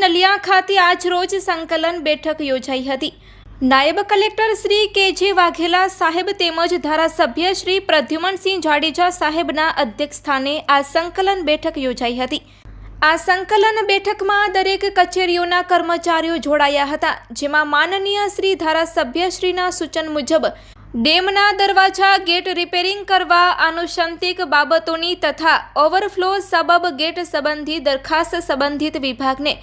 નલિયા ખાતે આજ રોજ સંકલન બેઠક યોજાઈ હતી. નાયબ કલેક્ટર શ્રી કે જે વાઘેલા સાહેબ તેમજ ધારાસભ્ય શ્રી પ્રદ્યુમનસિંહ જાડેજા સાહેબના અધ્યક્ષસ્થાને આ સંકલન બેઠક યોજાઈ હતી. આ સંકલન બેઠકમાં દરેક કચેરીઓના કર્મચારીઓ જોડાયા હતા. જેમાં માનનીય શ્રી ધારાસભ્ય શ્રીના સૂચન મુજબ ડેમના દરવાજા ગેટ રિપેરિંગ કરવા આનુષંગિક બાબતોની તથા ઓવરફ્લો સબબ ગેટ સંબંધી દરખાસ્ત સંબંધિત વિભાગને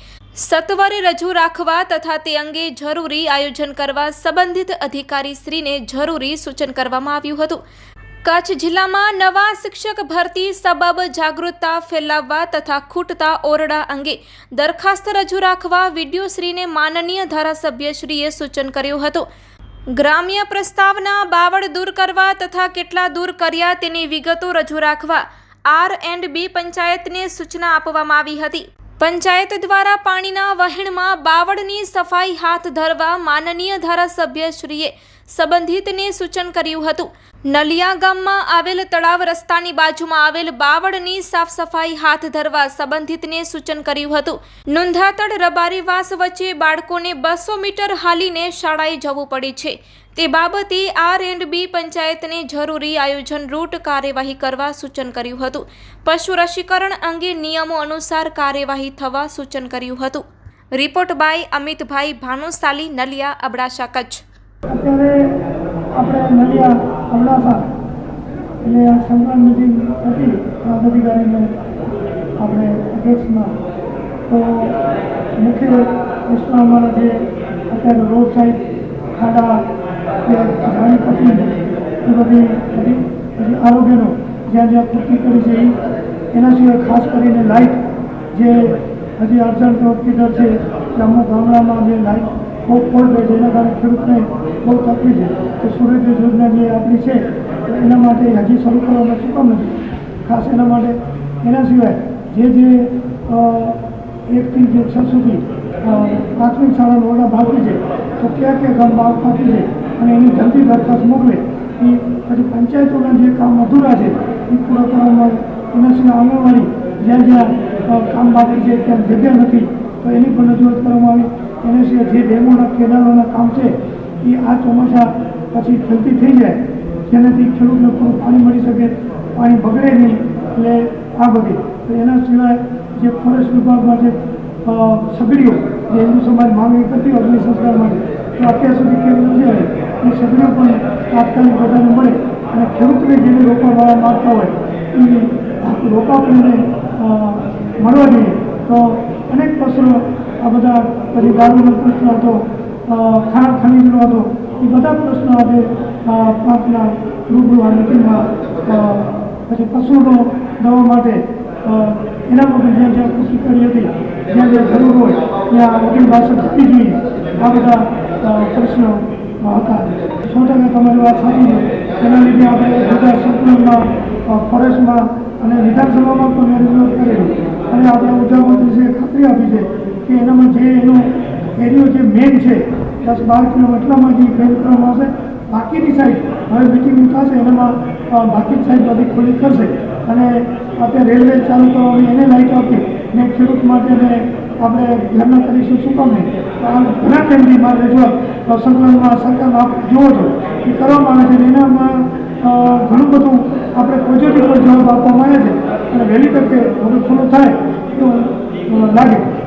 સત્વરે રજૂ રાખવા તથા તે અંગે જરૂરી આયોજન કરવા સંબંધિત અધિકારીશ્રીને જરૂરી સૂચન કરવામાં આવ્યું હતું. કચ્છ જિલ્લામાં નવા શિક્ષક ભરતી સબબ જાગૃતતા ફેલાવવા તથા ખૂટતા ઓરડા અંગે દરખાસ્ત રજૂ રાખવા વિડીયોશ્રીને માનનીય ધારાસભ્યશ્રીએ સૂચન કર્યું હતું. ગ્રામ્ય પ્રસ્તાવના બાવળ દૂર કરવા તથા કેટલા દૂર કર્યા તેની વિગતો રજૂ રાખવા આર એન્ડ બી પંચાયતને સૂચના આપવામાં આવી હતી. પંચાયત દ્વારા પાણીના વહેણમાં બાવળની સફાઈ હાથ ધરવા માનનીય ધારાસભ્યશ્રીએ સંબંધિતને સૂચન કર્યું હતું. નલિયા ગામમાં આવેલ તળાવ રસ્તાની બાજુમાં આવેલ બાવળની સાફ સફાઈ હાથ ધરવા સંબંધિતને સૂચન કર્યું હતું. નુંધાતડ રબારીવાસ વચ્ચે બાળકોને બસો મીટર હાલીને શાળાએ જવું પડે છે. તે બાબતે આર એન્ડ બી પંચાયતને જરૂરી આયોજન રૂટ કાર્યવાહી કરવા સૂચન કર્યું હતું. પશુ રસીકરણ અંગે નિયમો અનુસાર કાર્યવાહી થવા સૂચન કર્યું હતું. Report by Amitbhai Bhanushali, Naliya, Abdasa, Kutch. અત્યારે આપણે નલિયા અબડાસા એટલે આ સંકલન મિટિંગ હતી પદાધિકારીને આપણે અધ્યક્ષમાં. તો મુખ્ય પ્રશ્ન અમારા જે અત્યારે રોડ સાઈડ ખાડા જાણી પટ્ટી એ બધી હતી આરોગ્યનો જ્યાં જ્યાં પૂર્તિ કરી છે એના સિવાય ખાસ કરીને લાઇટ જે હજી અડચણ હોસ્પિટલ છે અમુક ગામડામાં જે લાઇટ બહુ ફોલ્ટ હોય છે કારણે ખેડૂતને બહુ તકલીફ છે. તો સૂર્યોદય યોજના જે આપણી છે એના માટે હજી શરૂ કરવામાં શું કામ નથી. ખાસ એના માટે, એના સિવાય જે જે એકથી જે છ સુધી પ્રાથમિક શાળાનો ઓરડા બાકી છે, તો ક્યાં ક્યાં ગામ બા- બાકી છે અને એની જલ્દી દરખાસ્ત મોકલે, એ પછી પંચાયતોના જે કામ અધૂરા છે, એ પૂરા કરવામાં આવે. એના સિવાય આંગણવાડી, જ્યાં જ્યાં કામ બાકી છે, ત્યાં જગ્યા નથી. તો એની પણ રજૂઆત કરવામાં આવી. એના સિવાય જે ડેમોના કેનાલોના કામ છે, એ આ ચોમાસા પછી જલ્દી થઈ જાય. જેનાથી ખેડૂતને પૂરું પાણી મળી શકે, પાણી બગડે નહીં, એટલે આ બધી. તો એના સિવાય જે ફોરેસ્ટ વિભાગમાં જે સગડીઓ, જે હિન્દુ સમાજ માંગણી કરતી હોય અગ્નિ સંસ્કાર માટે, તો અત્યાર સુધી નથી આવી એ સગડીઓ પણ તાત્કાલિક બધાને મળે અને ખેડૂતને જેને રોકાવાળા માગતા હોય, એ રોકા પણ મળવા જોઈએ. તો અનેક પ્રશ્નો આ બધા પછી દારૂનો પ્રશ્ન હતો ખાણ ખનીજનો હતો, એ બધા પ્રશ્નો આજે પાંચના રૂબરૂ આ મિટિંગમાં પછી પશુનો દવા માટે એના માટે જ્યાં જ્યાં કૃષિ કરી હતી, જ્યાં જ્યાં જરૂર હોય, ત્યાં વકીલ ભાષા થવી જોઈએ આ બધા પ્રશ્નો હતા. સો ટકા તમારી વાત સાચી છે એના લીધે આપણે બધા સંકલનમાં ફોરેસ્ટમાં અને વિધાનસભામાં પણ મેં રજૂઆત કરેલી. અને આપણે ઉર્જામંત્રીશ્રીએ ખાતરી આપી છે કે એનામાં જે એનો એરિયો જે મેન છે દસ બાર કિલોમીટરમાં જે બેન કરવામાં આવશે બાકીની સાઈડ હવે મિટિંગ થશે એનામાં બાકી સાઈડ બધી ખોલી કરશે. અને આપણે રેલવે ચાલુ કરવાની એને લાઈટ આપી ને ખેડૂત માટે ને આપણે ઘરના કરીશું શું કામ નહીં ઘણા ટાઈમથી મારે અ, સંકલનમાં સરકારમાં આપ જુઓ છો એ કરવામાં આવે છે એનામાં ઘણું બધું આપણે પોઝિટિવ જવાબ આપવામાં આવ્યા છે અને વહેલી તકે પૂરું થાય એવું લાગે.